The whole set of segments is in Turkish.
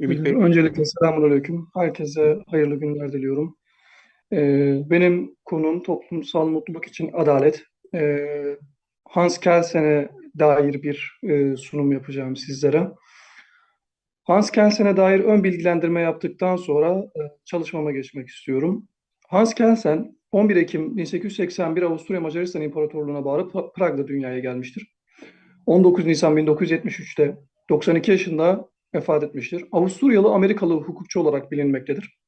Ümit Bey. Öncelikle selamünaleyküm. Herkese hayırlı günler diliyorum. Ee, benim konum toplumsal mutluluk için adalet. Ee, Hans Kelsen'e dair bir e, sunum yapacağım sizlere. Hans Kelsen'e dair ön bilgilendirme yaptıktan sonra e, çalışmama geçmek istiyorum. Hans Kelsen 11 Ekim 1881 Avusturya Macaristan İmparatorluğu'na bağlı Prag'da dünyaya gelmiştir. 19 Nisan 1973'te 92 yaşında vefat etmiştir. Avusturyalı Amerikalı hukukçu olarak bilinmektedir.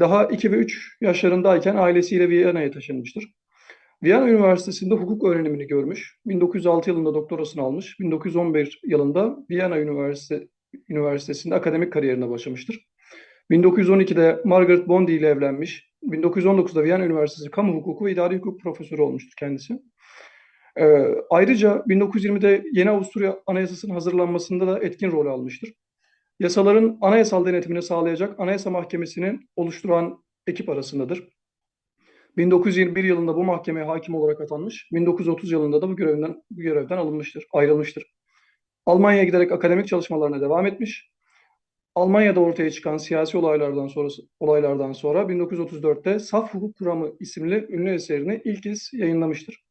Daha 2 ve 3 yaşlarındayken ailesiyle Viyana'ya taşınmıştır. Viyana Üniversitesi'nde hukuk öğrenimini görmüş. 1906 yılında doktorasını almış. 1911 yılında Viyana Üniversite, Üniversitesi'nde akademik kariyerine başlamıştır. 1912'de Margaret Bondi ile evlenmiş. 1919'da Viyana Üniversitesi Kamu Hukuku ve İdari Hukuk Profesörü olmuştur kendisi. Ee, ayrıca 1920'de yeni Avusturya Anayasası'nın hazırlanmasında da etkin rol almıştır. Yasaların anayasal denetimini sağlayacak Anayasa Mahkemesi'nin oluşturan ekip arasındadır. 1921 yılında bu mahkemeye hakim olarak atanmış, 1930 yılında da bu görevden, bu görevden alınmıştır, ayrılmıştır. Almanya'ya giderek akademik çalışmalarına devam etmiş. Almanya'da ortaya çıkan siyasi olaylardan sonra olaylardan sonra 1934'te Saf Hukuk Kuramı isimli ünlü eserini ilk kez yayınlamıştır.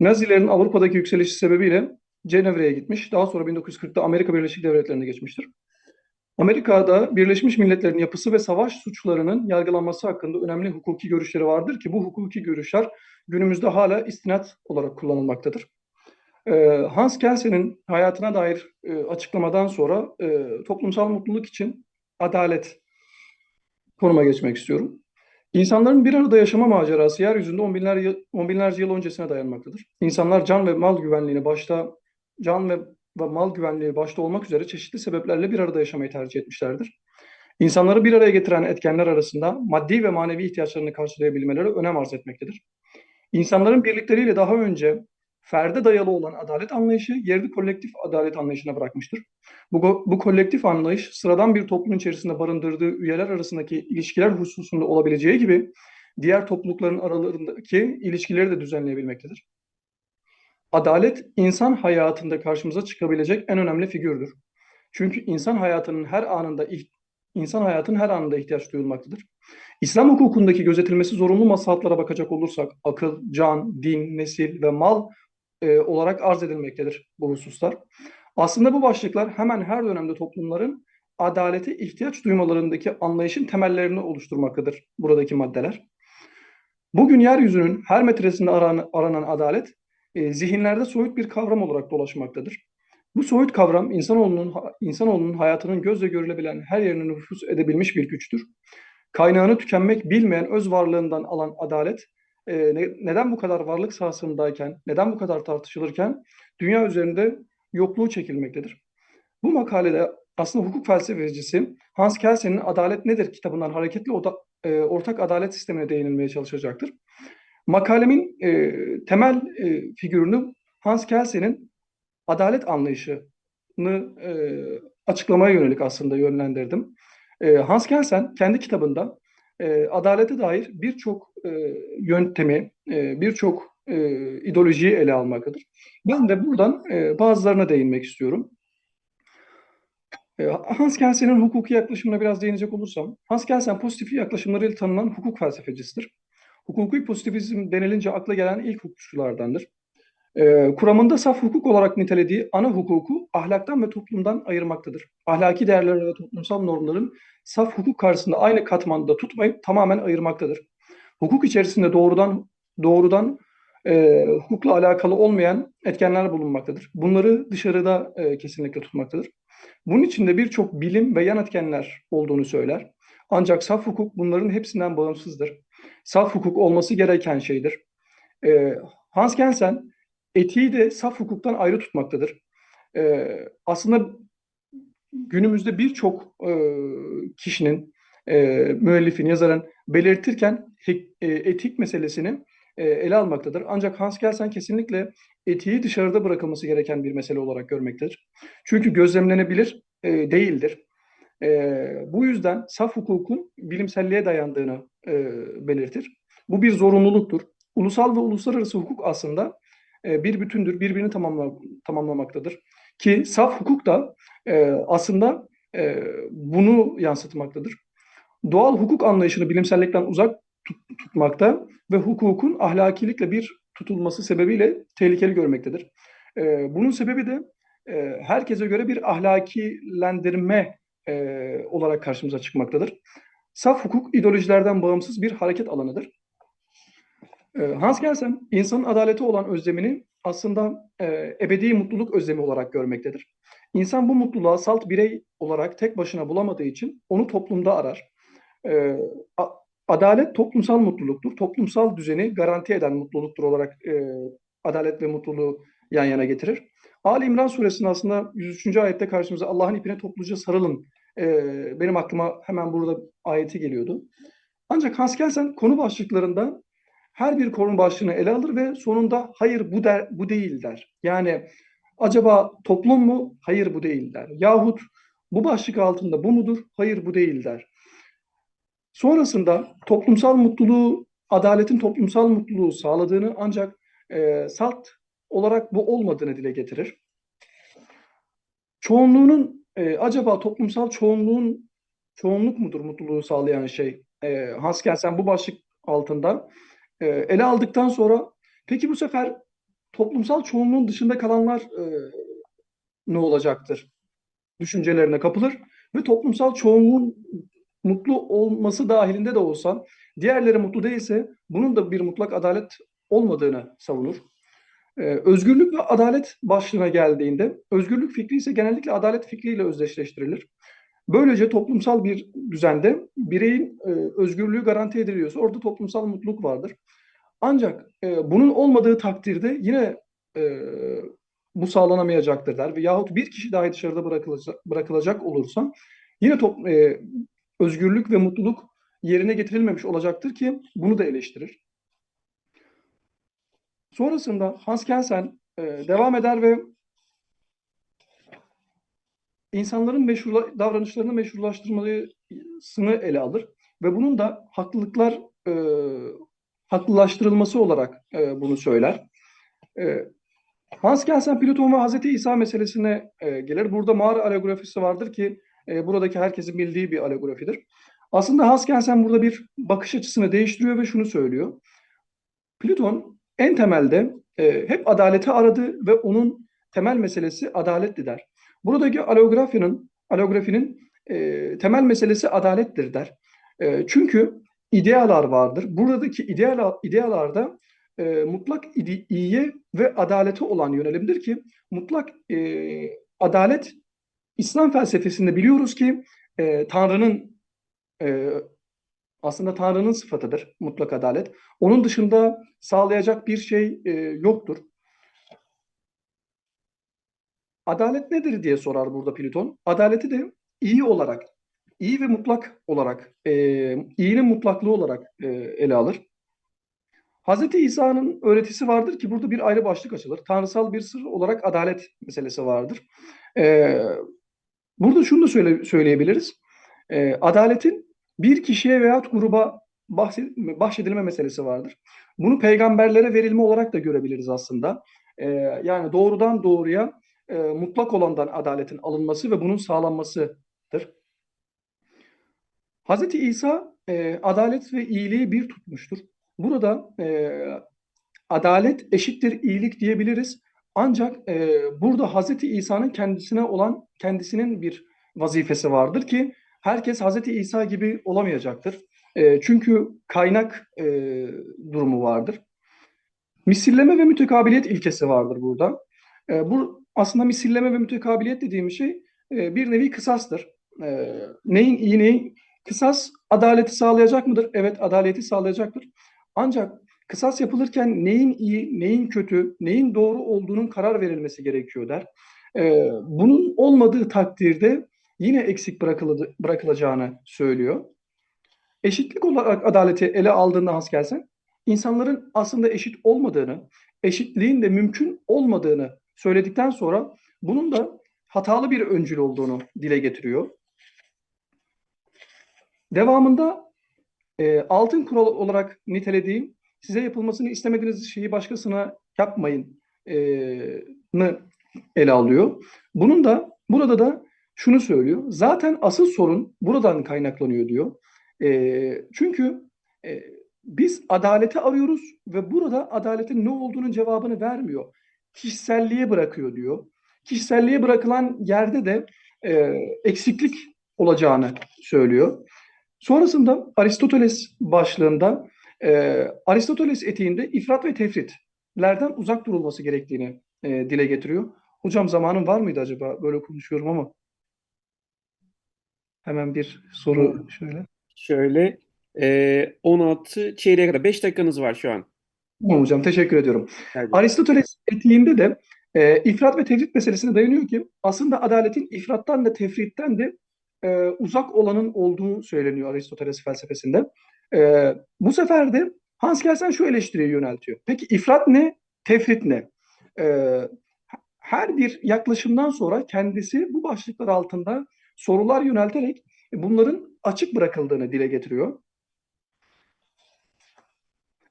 Nazilerin Avrupa'daki yükselişi sebebiyle Cenevre'ye gitmiş. Daha sonra 1940'ta Amerika Birleşik Devletleri'ne geçmiştir. Amerika'da Birleşmiş Milletler'in yapısı ve savaş suçlarının yargılanması hakkında önemli hukuki görüşleri vardır ki bu hukuki görüşler günümüzde hala istinat olarak kullanılmaktadır. Ee, Hans Kelsen'in hayatına dair e, açıklamadan sonra e, toplumsal mutluluk için adalet konuma geçmek istiyorum. İnsanların bir arada yaşama macerası yeryüzünde on, binler on binlerce yıl öncesine dayanmaktadır. İnsanlar can ve mal güvenliğini başta can ve, ve mal güvenliği başta olmak üzere çeşitli sebeplerle bir arada yaşamayı tercih etmişlerdir. İnsanları bir araya getiren etkenler arasında maddi ve manevi ihtiyaçlarını karşılayabilmeleri önem arz etmektedir. İnsanların birlikleriyle daha önce ferde dayalı olan adalet anlayışı yerini kolektif adalet anlayışına bırakmıştır. Bu, bu kolektif anlayış sıradan bir toplum içerisinde barındırdığı üyeler arasındaki ilişkiler hususunda olabileceği gibi diğer toplulukların aralarındaki ilişkileri de düzenleyebilmektedir. Adalet insan hayatında karşımıza çıkabilecek en önemli figürdür. Çünkü insan hayatının her anında insan hayatının her anında ihtiyaç duyulmaktadır. İslam hukukundaki gözetilmesi zorunlu maslahatlara bakacak olursak akıl, can, din, nesil ve mal e, olarak arz edilmektedir bu hususlar. Aslında bu başlıklar hemen her dönemde toplumların adalete ihtiyaç duymalarındaki anlayışın temellerini oluşturmaktadır buradaki maddeler. Bugün yeryüzünün her metresinde aranan, aranan adalet e, zihinlerde soyut bir kavram olarak dolaşmaktadır. Bu soyut kavram insanoğlunun insanoğlunun hayatının gözle görülebilen her yerine nüfus edebilmiş bir güçtür. Kaynağını tükenmek bilmeyen öz varlığından alan adalet e, ne, neden bu kadar varlık sahasındayken, neden bu kadar tartışılırken dünya üzerinde yokluğu çekilmektedir. Bu makalede aslında hukuk felsefecisi Hans Kelsen'in Adalet Nedir kitabından hareketli oda, e, ortak adalet sistemine değinilmeye çalışacaktır. Makalemin e, temel e, figürünü Hans Kelsen'in adalet anlayışını e, açıklamaya yönelik aslında yönlendirdim. E, Hans Kelsen kendi kitabında e, adalete dair birçok e, yöntemi, e, birçok e, ideolojiyi ele almaktadır. Ben de buradan e, bazılarına değinmek istiyorum. E, Hans Kelsen'in hukuki yaklaşımına biraz değinecek olursam, Hans Kelsen pozitif yaklaşımlarıyla tanınan hukuk felsefecisidir. Hukuki pozitivizm denilince akla gelen ilk hukukçulardandır. E, kuramında saf hukuk olarak nitelediği ana hukuku ahlaktan ve toplumdan ayırmaktadır. Ahlaki değerler ve toplumsal normların saf hukuk karşısında aynı katmanda tutmayıp tamamen ayırmaktadır. Hukuk içerisinde doğrudan doğrudan e, hukukla alakalı olmayan etkenler bulunmaktadır. Bunları dışarıda e, kesinlikle tutmaktadır. Bunun içinde birçok bilim ve yan etkenler olduğunu söyler. Ancak saf hukuk bunların hepsinden bağımsızdır. Saf hukuk olması gereken şeydir. E, Hans Kelsen etiği de saf hukuktan ayrı tutmaktadır. E, aslında günümüzde birçok e, kişinin, e, müellifin, yazarın belirtirken e, etik meselesini e, ele almaktadır. Ancak Hans Kelsen kesinlikle etiği dışarıda bırakılması gereken bir mesele olarak görmektedir. Çünkü gözlemlenebilir e, değildir. E, bu yüzden saf hukukun bilimselliğe dayandığını e, belirtir. Bu bir zorunluluktur. Ulusal ve uluslararası hukuk aslında e, bir bütündür, birbirini tamamla, tamamlamaktadır. Ki saf hukuk da e, aslında e, bunu yansıtmaktadır. Doğal hukuk anlayışını bilimsellikten uzak tut- tutmakta ve hukukun ahlakilikle bir tutulması sebebiyle tehlikeli görmektedir. E, bunun sebebi de e, herkese göre bir ahlakilendirme e, olarak karşımıza çıkmaktadır. Saf hukuk ideolojilerden bağımsız bir hareket alanıdır. E, Hans Kelsen, insanın adalete olan özlemini aslında e, ebedi mutluluk özlemi olarak görmektedir. İnsan bu mutluluğa salt birey olarak tek başına bulamadığı için onu toplumda arar. E, a- adalet toplumsal mutluluktur. Toplumsal düzeni garanti eden mutluluktur olarak e, adalet ve mutluluğu yan yana getirir. Ali İmran suresinin aslında 103. ayette karşımıza Allah'ın ipine topluca sarılın. E, benim aklıma hemen burada ayeti geliyordu. Ancak Hans Kelsen konu başlıklarında her bir konu başlığını ele alır ve sonunda hayır bu der, bu değil der. Yani acaba toplum mu? Hayır bu değil der. Yahut bu başlık altında bu mudur? Hayır bu değil der. Sonrasında toplumsal mutluluğu, adaletin toplumsal mutluluğu sağladığını ancak e, salt olarak bu olmadığını dile getirir. Çoğunluğunun e, acaba toplumsal çoğunluğun çoğunluk mudur mutluluğu sağlayan şey? E, Hans Kelsen bu başlık altında e, ele aldıktan sonra peki bu sefer toplumsal çoğunluğun dışında kalanlar e, ne olacaktır? Düşüncelerine kapılır ve toplumsal çoğunluğun mutlu olması dahilinde de olsa diğerleri mutlu değilse bunun da bir mutlak adalet olmadığını savunur. Ee, özgürlük ve adalet başlığına geldiğinde özgürlük fikri ise genellikle adalet fikriyle özdeşleştirilir. Böylece toplumsal bir düzende bireyin e, özgürlüğü garanti ediliyorsa orada toplumsal mutluluk vardır. Ancak e, bunun olmadığı takdirde yine e, bu sağlanamayacaktır der. Yahut bir kişi dahi dışarıda bırakılacak, bırakılacak olursa yine top, özgürlük ve mutluluk yerine getirilmemiş olacaktır ki bunu da eleştirir. Sonrasında Hans Kelsen e, devam eder ve insanların meşru davranışlarını meşrulaştırmasını ele alır ve bunun da haklılıklar e, haklılaştırılması olarak e, bunu söyler. E, Hans Kelsen Platon ve Hazreti İsa meselesine e, gelir. Burada mağara alegorifisi vardır ki e, buradaki herkesin bildiği bir alegografidir. Aslında Hans Kelsen burada bir bakış açısını değiştiriyor ve şunu söylüyor. Platon en temelde e, hep adaleti aradı ve onun temel meselesi adaletti der. Buradaki alegografinin alegografinin e, temel meselesi adalettir der. E, çünkü idealar vardır. Buradaki ideal idealarda e, mutlak iyiye ve adalete olan yönelimdir ki mutlak e, adalet İslam felsefesinde biliyoruz ki e, Tanrı'nın e, aslında Tanrı'nın sıfatıdır mutlak adalet. Onun dışında sağlayacak bir şey e, yoktur. Adalet nedir diye sorar burada Platon. Adaleti de iyi olarak, iyi ve mutlak olarak, e, iyinin mutlaklığı olarak e, ele alır. Hz. İsa'nın öğretisi vardır ki burada bir ayrı başlık açılır. Tanrısal bir sır olarak adalet meselesi vardır. E, burada şunu da söyle, söyleyebiliriz. E, adaletin bir kişiye veya gruba bahşedilme meselesi vardır. Bunu peygamberlere verilme olarak da görebiliriz aslında. E, yani doğrudan doğruya e, mutlak olandan adaletin alınması ve bunun sağlanmasıdır. Hz. İsa e, adalet ve iyiliği bir tutmuştur. Burada e, adalet eşittir iyilik diyebiliriz. Ancak e, burada Hz. İsa'nın kendisine olan kendisinin bir vazifesi vardır ki herkes Hz. İsa gibi olamayacaktır. E, çünkü kaynak e, durumu vardır. Misilleme ve mütekabiliyet ilkesi vardır burada. E, bu aslında misilleme ve mütekabiliyet dediğim şey e, bir nevi kısastır. E, neyin iyi neyin kısas adaleti sağlayacak mıdır? Evet adaleti sağlayacaktır. Ancak kısas yapılırken neyin iyi, neyin kötü, neyin doğru olduğunun karar verilmesi gerekiyor der. E, bunun olmadığı takdirde yine eksik bırakılacağını söylüyor. Eşitlik olarak adaleti ele aldığında Hans Kelsen, insanların aslında eşit olmadığını, eşitliğin de mümkün olmadığını söyledikten sonra bunun da hatalı bir öncül olduğunu dile getiriyor. Devamında e, altın kural olarak nitelediğim size yapılmasını istemediğiniz şeyi başkasına yapmayın e, ele alıyor. Bunun da burada da şunu söylüyor. Zaten asıl sorun buradan kaynaklanıyor diyor. E, çünkü e, biz adaleti arıyoruz ve burada adaletin ne olduğunun cevabını vermiyor. Kişiselliğe bırakıyor diyor. Kişiselliğe bırakılan yerde de e, eksiklik olacağını söylüyor. Sonrasında Aristoteles başlığında e, Aristoteles etiğinde ifrat ve tefritlerden uzak durulması gerektiğini e, dile getiriyor. Hocam zamanın var mıydı acaba? Böyle konuşuyorum ama. Hemen bir soru şöyle. Şöyle e, 16 çeyreğe kadar 5 dakikanız var şu an. Tamam hocam teşekkür ediyorum. Geldi. Aristoteles etiğinde de e, ifrat ve tefrit meselesine dayanıyor ki aslında adaletin ifrattan da tefritten de e, uzak olanın olduğu söyleniyor Aristoteles felsefesinde. E, bu sefer de Hans Kelsen şu eleştiriye yöneltiyor. Peki ifrat ne? Tefrit ne? E, her bir yaklaşımdan sonra kendisi bu başlıklar altında sorular yönelterek bunların açık bırakıldığını dile getiriyor.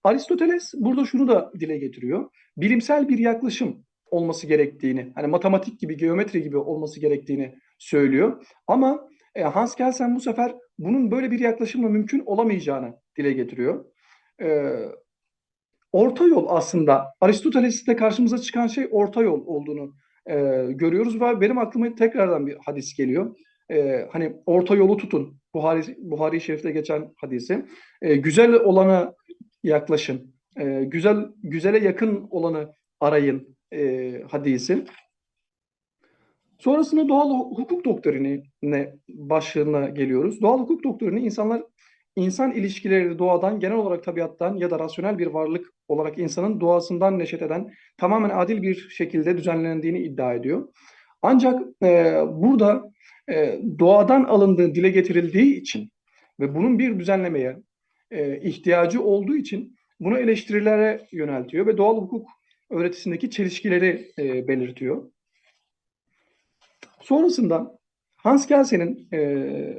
Aristoteles burada şunu da dile getiriyor. Bilimsel bir yaklaşım olması gerektiğini, hani matematik gibi, geometri gibi olması gerektiğini söylüyor. Ama e, Hans Kelsen bu sefer bunun böyle bir yaklaşımla mümkün olamayacağını dile getiriyor. E, orta yol aslında Aristoteles'te karşımıza çıkan şey orta yol olduğunu e, görüyoruz ve benim aklıma tekrardan bir hadis geliyor. E, hani orta yolu tutun. Buhari, Buhari Şerif'te geçen hadisi. E, güzel olana yaklaşın. E, güzel güzele yakın olanı arayın e, hadisi. Sonrasında doğal hukuk doktrinine başlığına geliyoruz. Doğal hukuk doktrini insanlar insan ilişkileri doğadan, genel olarak tabiattan ya da rasyonel bir varlık olarak insanın doğasından neşet eden tamamen adil bir şekilde düzenlendiğini iddia ediyor. Ancak e, burada e, doğadan alındığı dile getirildiği için ve bunun bir düzenlemeye e, ihtiyacı olduğu için bunu eleştirilere yöneltiyor ve doğal hukuk öğretisindeki çelişkileri e, belirtiyor. Sonrasında Hans Kelsen'in e,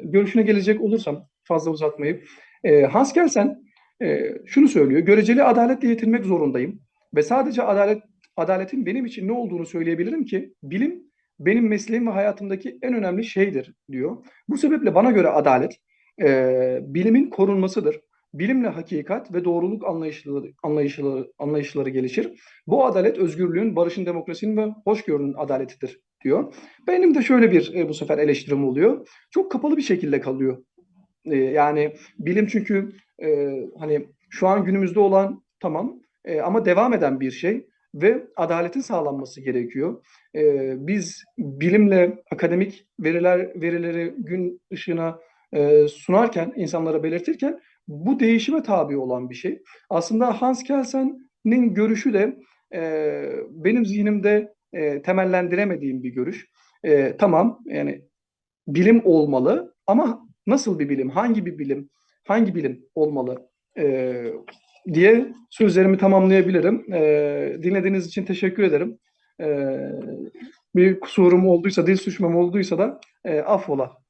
görüşüne gelecek olursam fazla uzatmayıp e, Hans Kelsen e, şunu söylüyor. Göreceli adaletle yetinmek zorundayım ve sadece adalet adaletin benim için ne olduğunu söyleyebilirim ki bilim benim mesleğim ve hayatımdaki en önemli şeydir diyor. Bu sebeple bana göre adalet e, bilimin korunmasıdır. Bilimle hakikat ve doğruluk anlayışları, anlayışları, anlayışları gelişir. Bu adalet özgürlüğün, barışın, demokrasinin ve hoşgörünün adaletidir diyor. Benim de şöyle bir e, bu sefer eleştirim oluyor. Çok kapalı bir şekilde kalıyor. E, yani bilim çünkü e, hani şu an günümüzde olan tamam e, ama devam eden bir şey ve adaletin sağlanması gerekiyor. E, biz bilimle akademik veriler verileri gün ışığına e, sunarken, insanlara belirtirken bu değişime tabi olan bir şey. Aslında Hans Kelsen'in görüşü de e, benim zihnimde e, temellendiremediğim bir görüş. E, tamam yani bilim olmalı ama nasıl bir bilim, hangi bir bilim, hangi bilim olmalı e, diye sözlerimi tamamlayabilirim. E, dinlediğiniz için teşekkür ederim. E, bir kusurum olduysa, dil suçmam olduysa da e, affola.